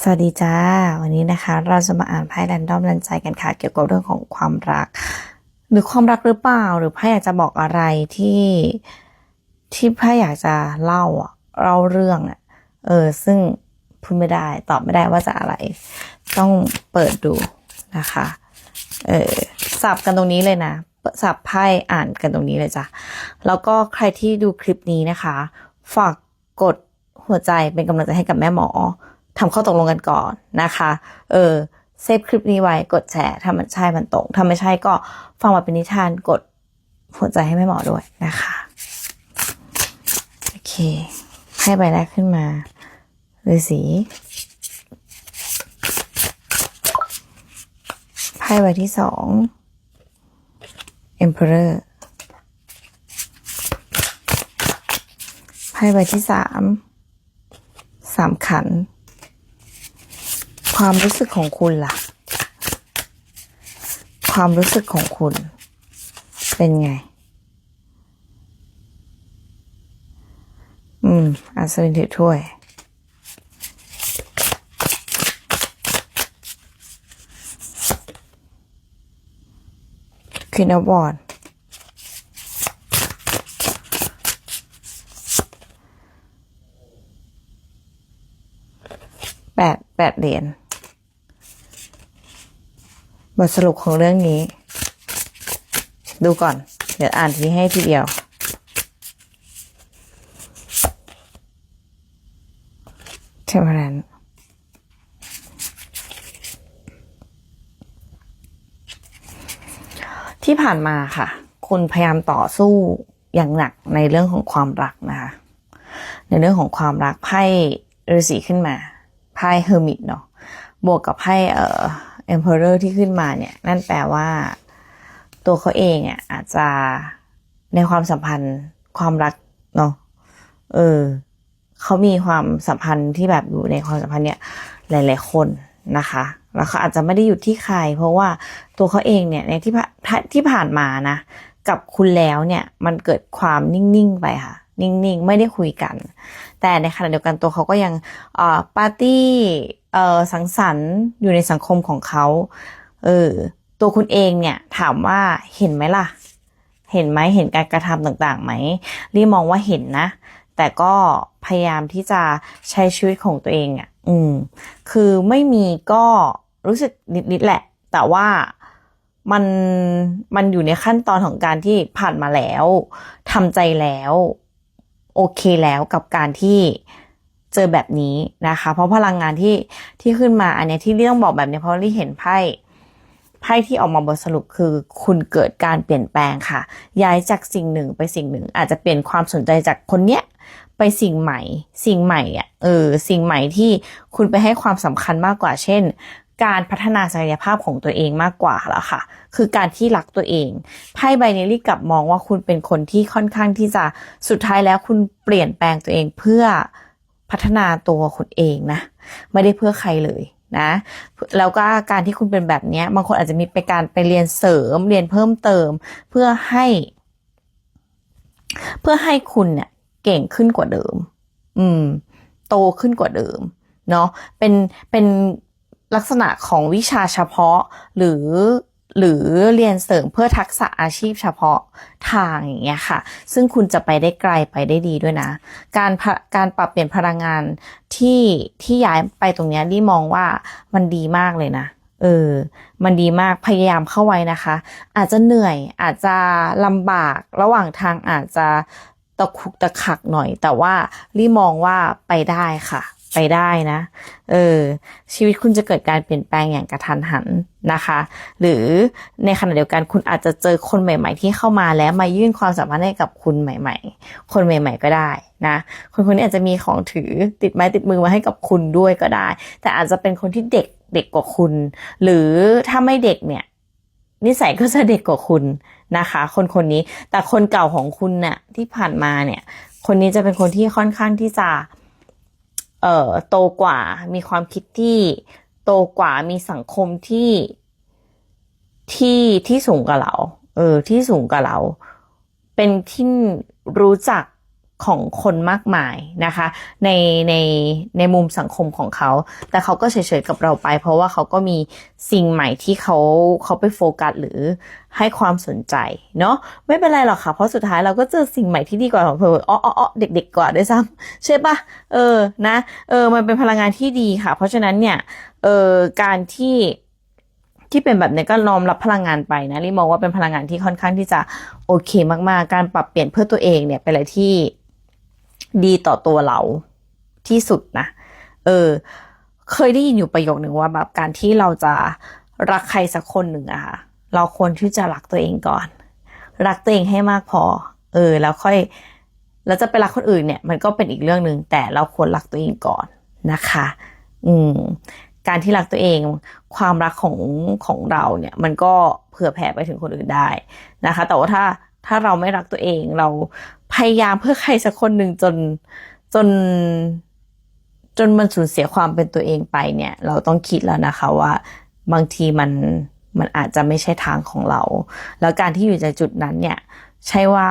สวัสดีจ้า วันนี้นะคะ เราจะมาอ่านไพ่แรนดอมรันใจกันค่ะ เกี่ยวกับเรื่องของความรัก หรือความรักหรือเปล่า หรือไพ่อยากจะบอกอะไรที่ที่ไพ่อยากจะเล่าอะเล่าเรื่องอะเออ ซึ่งพูดไม่ได้ตอบไม่ได้ว่าจะอะไร ต้องเปิดดูนะคะ เออสับกันตรงนี้เลยนะสับไพ่อ่านกันตรงนี้เลยจ้ะแล้วก็ใครที่ดูคลิปนี้นะคะ ฝากกดหัวใจเป็นกำลังใจให้กับแม่หมอ ทำข้อตกลงกันก่อนนะคะ เออเซฟคลิปนี้ไว้กดแชร์ถ้ามันใช่มันตรงถ้าไม่ใช่ก็ฟังมาเป็นนิทานกดหัวใจให้แม่หมอด้วยนะคะโอเคให้ใบแรกขึ้นมาฤาษีไพ่ใบที่สอง Emperor ไพ่ใบที่สาม สามขัน ความรู้สึกของคุณล่ะ ความรู้สึกของคุณ เป็นไง อืมอัศวินถือถ้วย คินบอร์ดแปดแปดเหรียญ บทสรุปของเรื่องนี้ ดูก่อน เดี๋ยวอ่านทีให้ทีเดียว เทมเพลนที่ผ่านมาค่ะ คุณพยายามต่อสู้อย่างหนักในเรื่องของความรักนะคะ ในเรื่องของความรักไพ่ฤาษีขึ้นมาไพ่เฮอร์มิตเนาะบวกกับไพ่เอ่อ เอ็มเพอเรอร์ที่ขึ้นมาเนี่ย นั่นแปลว่า ตัวเขาเองอะอาจจะในความสัมพันธ์ความรักเนาะเออเขามีความสัมพันธ์ที่แบบอยู่ในความสัมพันธ์เนี่ย หลาย ๆ คนนะคะ แล้วเขาอาจจะไม่ได้หยุดที่ใคร เพราะว่าตัวเขาเองเนี่ยในที่ผ่านที่ผ่านมานะ กับคุณแล้วเนี่ย มันเกิดความนิ่ง ๆ ไปค่ะ นิ่งๆ ไม่ได้คุยกัน แต่ในขณะเดียวกันตัวเขาก็ยังปาร์ตี้สังสรรค์อยู่ในสังคมของเขาเออตัวคุณเองเนี่ยถามว่าเห็นไหมล่ะ เห็นไหมเห็นการกระทำต่างๆไหมรีมองว่าเห็นนะ แต่ก็พยายามที่จะใช้ชีวิตของตัวเองอะ อืม คือไม่มีก็รู้สึกนิดๆแหละ แต่ว่ามันมันอยู่ในขั้นตอนของการที่ผ่านมาแล้วทำใจแล้ว โอเคแล้วกับการที่เจอแบบนี้นะคะ เพราะพลังงานที่ที่ขึ้นมาอันนี้ที่เรื่องบอกแบบนี้เพราะรี่เห็นไพ่ไพ่ที่ออกมาบทสรุปคือคุณเกิดการเปลี่ยนแปลงค่ะ ย้ายจากสิ่งหนึ่งไปสิ่งหนึ่ง อาจจะเปลี่ยนความสนใจจากคนเนี้ยไปสิ่งใหม่ สิ่งใหม่อะเออสิ่งใหม่ที่คุณไปให้ความสำคัญมากกว่า เช่น การพัฒนาศักยภาพของตัวเองมากกว่าแล้วค่ะ คือการที่รักตัวเองไพ่ใบนี้รีกลับมองว่าคุณเป็นคนที่ค่อนข้างที่จะสุดท้ายแล้วคุณเปลี่ยนแปลงตัวเองเพื่อพัฒนาตัวคุณเองนะไม่ได้เพื่อใครเลยนะแล้วก็การที่คุณเป็นแบบนี้บางคนอาจจะมีไปการไปเรียนเสริมเรียนเพิ่มเติม เพื่อให้ เพื่อให้คุณเนี่ยเก่งขึ้นกว่าเดิม อืม โตขึ้นกว่าเดิม เนาะเป็นเป็น ลักษณะของวิชาเฉพาะหรือหรือเรียนเสริมเพื่อทักษะอาชีพเฉพาะทางอย่างเงี้ยค่ะ ซึ่งคุณจะไปได้ไกลไปได้ดีด้วยนะ การการปรับเปลี่ยนพลังงานที่ที่ย้ายไปตรงเนี้ยดี่มองว่ามันดีมากเลยนะ เออ มันดีมากพยายามเข้าไว้นะคะ อาจจะเหนื่อยอาจจะลำบากระหว่างทางอาจจะตะคุกตะขักหน่อย แต่ว่ารี่มองว่าไปได้ค่ะ ไปได้นะ เออ ชีวิตคุณจะเกิดการเปลี่ยนแปลงอย่างกระทันหันนะคะ หรือในขณะเดียวกันคุณอาจจะเจอคนใหม่ ๆ ที่เข้ามาแล้วมายื่นความสัมพันธ์ให้กับคุณใหม่ ๆ คนใหม่ ๆ ก็ได้นะ คนคนนี้อาจจะมีของถือติดไม้ติดมือมาให้กับคุณด้วยก็ได้ แต่อาจจะเป็นคนที่เด็กเด็กกว่าคุณ หรือถ้าไม่เด็กเนี่ย นิสัยก็จะเด็กกว่าคุณนะคะ คนคนนี้แต่คนเก่าของคุณเนี่ยที่ผ่านมาเนี่ย คนนี้จะเป็นคนที่ค่อนข้างที่จะ เอ่อโตกว่า มีความคิดที่โตกว่ามีสังคมที่ที่ที่สูงกว่าเรา เออ ที่สูงกว่าเรา เป็นที่รู้จัก ของคนมากมายนะคะ ในในในมุมสังคมของเขา แต่เขาก็เฉยๆกับเราไป เพราะว่าเขาก็มีสิ่งใหม่ที่เขาเขาไปโฟกัสหรือให้ความสนใจเนาะไม่เป็นไรหรอกค่ะ เพราะสุดท้ายเราก็เจอสิ่งใหม่ที่ดีกว่าของเธออ้ออ้อเด็ก ๆ กว่าด้วยซ้ำใช่ปะเออนะเออมันเป็นพลังงานที่ดีค่ะ เพราะฉะนั้นเนี่ยเออการที่ที่เป็นแบบนี้ก็น้อมรับพลังงานไปนะรีมองว่าเป็นพลังงานที่ค่อนข้างที่จะโอเคมากๆ การปรับเปลี่ยนเพื่อตัวเองเนี่ยเป็นอะไรที่ ดีต่อตัวเราที่สุดนะ เออ เคยได้ยินอยู่ประโยคหนึ่งว่าแบบการที่เราจะรักใครสักคนหนึ่งอะค่ะ เราควรที่จะรักตัวเองก่อน รักตัวเองให้มากพอ เออ แล้วค่อยแล้วจะไปรักคนอื่นเนี่ย มันก็เป็นอีกเรื่องหนึ่งแต่เราควรรักตัวเองก่อนนะคะ อืม การที่รักตัวเอง ความรักของของเราเนี่ย มันก็เผื่อแผ่ไปถึงคนอื่นได้นะคะ แต่ว่าถ้า ถ้าเราไม่รักตัวเองเราพยายามเพื่อใครสักคนหนึ่งจนจนจนมันสูญเสียความเป็นตัวเองไปเนี่ย เราต้องคิดแล้วนะคะว่า บางทีมันมันอาจจะไม่ใช่ทางของเรา แล้วการที่อยู่ในจุดนั้นเนี่ย ใช่ว่า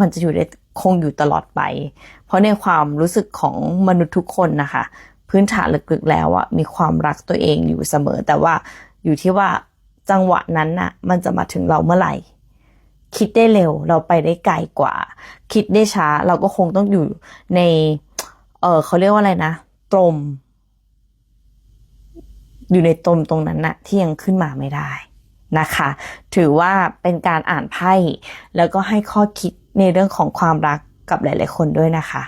มันจะอยู่ได้คงอยู่ตลอดไป เพราะในความรู้สึกของมนุษย์ทุกคนนะคะ พื้นฐานลึกๆแล้วอะมีความรักตัวเองอยู่เสมอ แต่ว่าอยู่ที่ว่าจังหวะนั้นน่ะ มันจะมาถึงเราเมื่อไหร่ คิดได้เร็ว เราไปได้ไกลกว่า คิดได้ช้า เราก็คงต้องอยู่ใน เออเขาเรียกว่าอะไรนะตรม อยู่ในตรมตรงนั้นน่ะที่ยังขึ้นมาไม่ได้นะคะ ถือว่าเป็นการอ่านไพ่แล้วก็ให้ข้อคิดในเรื่องของความรักกับหลาย ๆ คนด้วยนะคะ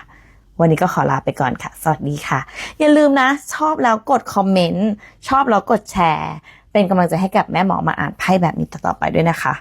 วันนี้ก็ขอลาไปก่อนค่ะ สวัสดีค่ะ อย่าลืมนะ ชอบแล้วกดคอมเมนต์ ชอบแล้วกดแชร์ เป็นกำลังใจให้กับแม่หมอมาอ่านไพ่แบบนี้ต่อๆไปด้วยนะคะ